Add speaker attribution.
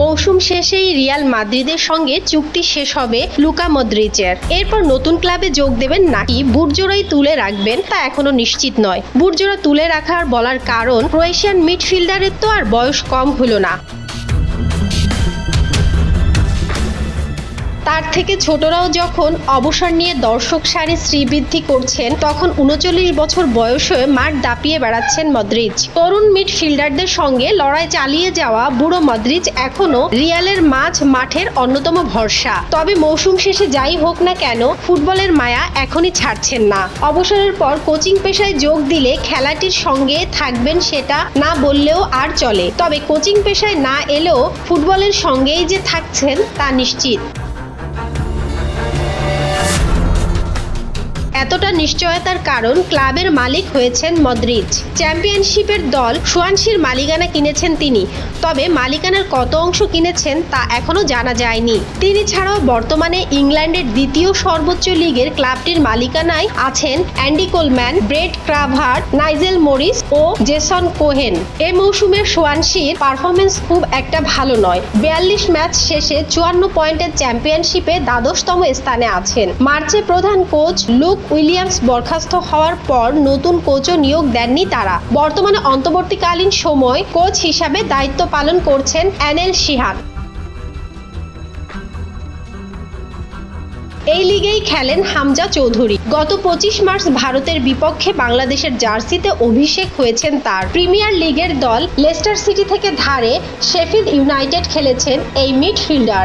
Speaker 1: মৌসুম শেষেই রিয়াল মাদ্রিদের সঙ্গে চুক্তি শেষ হবে লুকা মদ্রিচের এরপর নতুন ক্লাবে যোগ দেবেন নাকি বুটজোড়াই তুলে রাখবেন তা এখনও নিশ্চিত নয়। বুটজোড়া তুলে রাখার বলার কারণ ক্রোয়েশিয়ান মিডফিল্ডারের তো আর বয়স কম হলো না। তার থেকে ছোটরাও যখন অবসর নিয়ে দর্শক সারি শ্রীবৃদ্ধি করছেন, তখন উনচল্লিশ বছর বয়সে মাঠ দাপিয়ে বেড়াচ্ছেন মদ্রিজ তরুণ মিডফিল্ডারদের সঙ্গে লড়াই চালিয়ে যাওয়া বুড়ো মদ্রিজ এখনও রিয়ালের মাঝ মাঠের অন্যতম ভরসা। তবে মৌসুম শেষে যাই হোক না কেন, ফুটবলের মায়া এখনই ছাড়ছেন না। অবসরের পর কোচিং পেশায় যোগ দিলে খেলাটির সঙ্গে থাকবেন সেটা না বললেও আর চলে। তবে কোচিং পেশায় না এলেও ফুটবলের সঙ্গেই যে থাকছেন তা নিশ্চিত। এতটা নিশ্চয়তার কারণ ক্লাবের মালিক হয়েছেন মদ্রিজ চ্যাম্পিয়নশিপের দল সুয়ানশির মালিকানা কিনেছেন তিনি, তবে মালিকানার কত অংশ কিনেছেন তা এখনও জানা যায়নি। তিনি ছাড়াও বর্তমানে ইংল্যান্ডের দ্বিতীয় সর্বোচ্চ লিগের ক্লাবটির মালিকানায় আছেন Andy Coleman Brett Cravatt Nigel Morris ও জেসন কোহেন। এ মৌসুমে সোয়ানশির পারফরমেন্স খুব একটা ভালো নয়। বিয়াল্লিশ ম্যাচ শেষে চুয়ান্ন পয়েন্টের চ্যাম্পিয়নশিপে দ্বাদশতম স্থানে আছেন। মার্চে প্রধান কোচ লুক উইলিয়ামস বরখাস্ত হওয়ার পর নতুন কোচও নিয়োগ দেননি তারা। বর্তমানে অন্তর্বর্তীকালীন সময় কোচ হিসাবে দায়িত্ব পালন করছেন অ্যানেল শিহান। এই লিগেই খেলেন হামজা চৌধুরী। গত পঁচিশ মার্চ ভারতের বিপক্ষে বাংলাদেশের জার্সিতে অভিষেক হয়েছেন তার। প্রিমিয়ার লিগের দল লেস্টার সিটি থেকে ধারে শেফিল্ড ইউনাইটেড খেলেছেন এই midfielder.